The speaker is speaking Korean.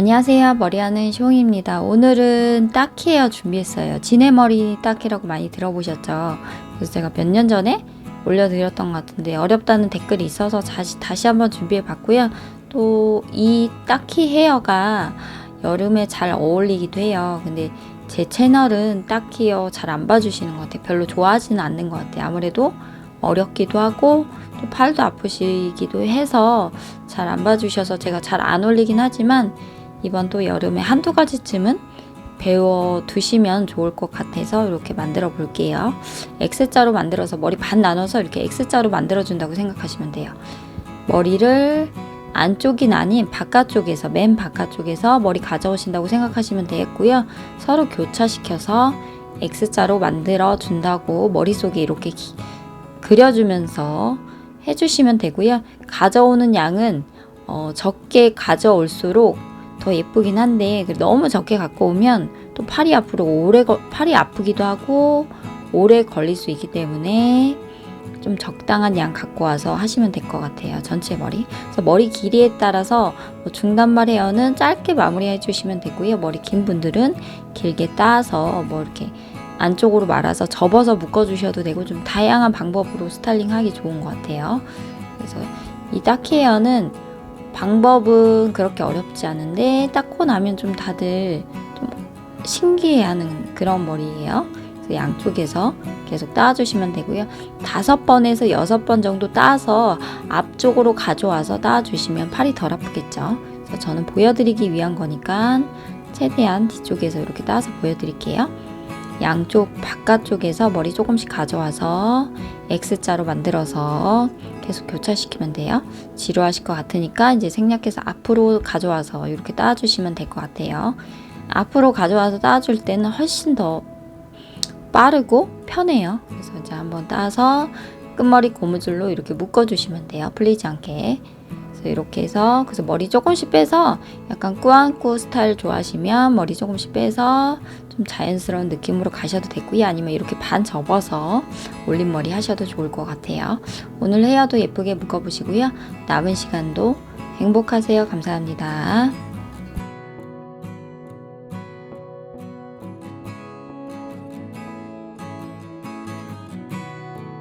안녕하세요. 머리하는 쇼입니다. 오늘은 따키 헤어 준비했어요. 지네머리 따키라고 많이 들어보셨죠? 그래서 제가 몇 년 전에 올려드렸던 것 같은데 어렵다는 댓글이 있어서 다시, 다시 한번 준비해 봤고요. 또 이 따키 헤어가 여름에 잘 어울리기도 해요. 근데 제 채널은 따키 헤어 잘 안 봐주시는 것 같아요. 별로 좋아하지는 않는 것 같아요. 아무래도 어렵기도 하고 또 팔도 아프시기도 해서 잘 안 봐주셔서 제가 잘 안 올리긴 하지만 이번 또 여름에 한두 가지쯤은 배워 두시면 좋을 것 같아서 이렇게 만들어 볼게요. X자로 만들어서 머리 반 나눠서 이렇게 X자로 만들어 준다고 생각하시면 돼요. 머리를 안쪽이 아닌 바깥쪽에서 맨 바깥쪽에서 머리 가져오신다고 생각하시면 되겠고요. 서로 교차시켜서 X자로 만들어 준다고 머릿속에 이렇게 기- 그려주면서 해주시면 되고요. 가져오는 양은 어, 적게 가져올수록 더 예쁘긴 한데 그 너무 적게 갖고 오면 또 팔이 앞으로 오래 걸- 팔이 아프기도 하고 오래 걸릴 수 있기 때문에 좀 적당한 양 갖고 와서 하시면 될 것 같아요. 전체 머리. 그래서 머리 길이에 따라서 뭐 중단말 헤어는 짧게 마무리해 주시면 되고요. 머리 긴 분들은 길게 따서 뭐 이렇게 안쪽으로 말아서 접어서 묶어 주셔도 되고 좀 다양한 방법으로 스타일링 하기 좋은 것 같아요. 그래서 이 따키 헤어는 방법은 그렇게 어렵지 않은데 닦고 나면 좀 다들 좀 신기해하는 그런 머리예요. 양쪽에서 계속 따주시면 되고요. 다섯 번에서 여섯 번 정도 따서 앞쪽으로 가져와서 따주시면 팔이 덜 아프겠죠. 저는 보여드리기 위한 거니까 최대한 뒤쪽에서 이렇게 따서 보여드릴게요. 양쪽 바깥쪽에서 머리 조금씩 가져와서 X자로 만들어서 계속 교차시키면 돼요. 지루하실 것 같으니까 이제 생략해서 앞으로 가져와서 이렇게 따주시면 될 것 같아요. 앞으로 가져와서 따줄 때는 훨씬 더 빠르고 편해요. 그래서 이제 한번 따서 끝머리 고무줄로 이렇게 묶어주시면 돼요. 풀리지 않게. 그래서 이렇게 해서 그래서 머리 조금씩 빼서 약간 꾸안꾸 스타일 좋아하시면 머리 조금씩 빼서 좀 자연스러운 느낌으로 가셔도 되고요. 아니면 이렇게 반 접어서 올린 머리 하셔도 좋을 것 같아요. 오늘 헤어도 예쁘게 묶어보시고요. 남은 시간도 행복하세요. 감사합니다.